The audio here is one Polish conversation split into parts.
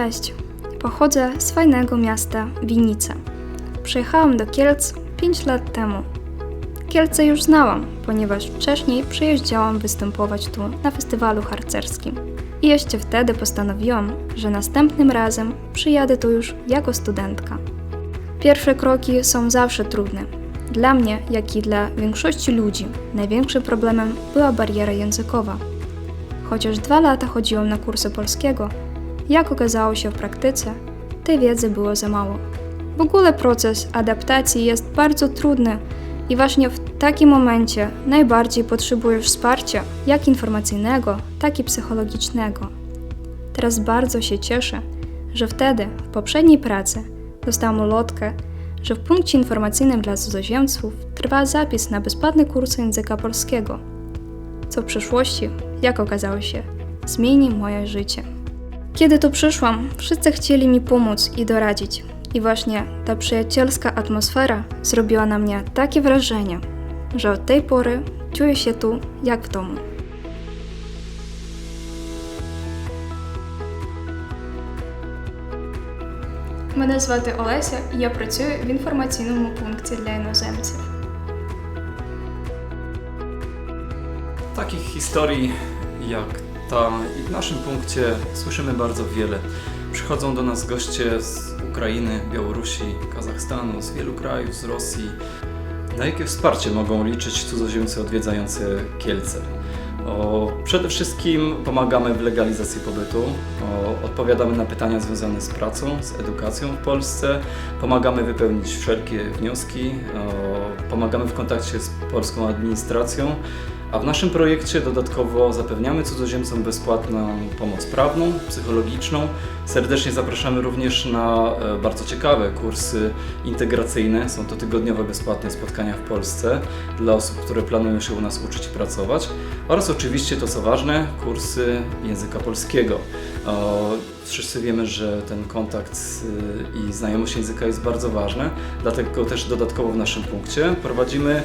Cześć, pochodzę z fajnego miasta Winnica. Przyjechałam do Kielc 5 lat temu. Kielce już znałam, ponieważ wcześniej przyjeżdżałam występować tu na festiwalu harcerskim. I jeszcze wtedy postanowiłam, że następnym razem przyjadę tu już jako studentka. Pierwsze kroki są zawsze trudne. Dla mnie, jak i dla większości ludzi, największym problemem była bariera językowa. Chociaż dwa lata chodziłam na kursy polskiego, jak okazało się w praktyce, tej wiedzy było za mało. W ogóle proces adaptacji jest bardzo trudny i właśnie w takim momencie najbardziej potrzebujesz wsparcia, jak informacyjnego, tak i psychologicznego. Teraz bardzo się cieszę, że wtedy, w poprzedniej pracy, dostałam ulotkę, że w punkcie informacyjnym dla cudzoziemców trwa zapis na bezpłatne kursy języka polskiego, co w przyszłości, jak okazało się, zmieni moje życie. Kiedy tu przyszłam, wszyscy chcieli mi pomóc i doradzić. I właśnie ta przyjacielska atmosfera zrobiła na mnie takie wrażenie, że od tej pory czuję się tu jak w domu. Мене звати Олеся, і я працюю в інформаційному пункті для іноземців. Takich historii jak ta i w naszym punkcie słyszymy bardzo wiele. Przychodzą do nas goście z Ukrainy, Białorusi, Kazachstanu, z wielu krajów, z Rosji. Na jakie wsparcie mogą liczyć cudzoziemcy odwiedzający Kielce? O, przede wszystkim pomagamy w legalizacji pobytu, o, odpowiadamy na pytania związane z pracą, z edukacją w Polsce, pomagamy wypełnić wszelkie wnioski, o, pomagamy w kontakcie z polską administracją, a w naszym projekcie dodatkowo zapewniamy cudzoziemcom bezpłatną pomoc prawną, psychologiczną. Serdecznie zapraszamy również na e, bardzo ciekawe kursy integracyjne. Są to tygodniowe bezpłatne spotkania w Polsce dla osób, które planują się u nas uczyć i pracować. Oraz oczywiście to co ważne, kursy języka polskiego. Wszyscy wiemy, że ten kontakt y, i znajomość języka jest bardzo ważne, dlatego też dodatkowo w naszym punkcie prowadzimy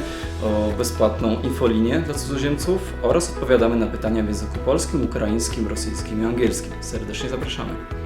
bezpłatną infolinię dla cudzoziemców oraz odpowiadamy na pytania w języku polskim, ukraińskim, rosyjskim i angielskim. Serdecznie zapraszamy.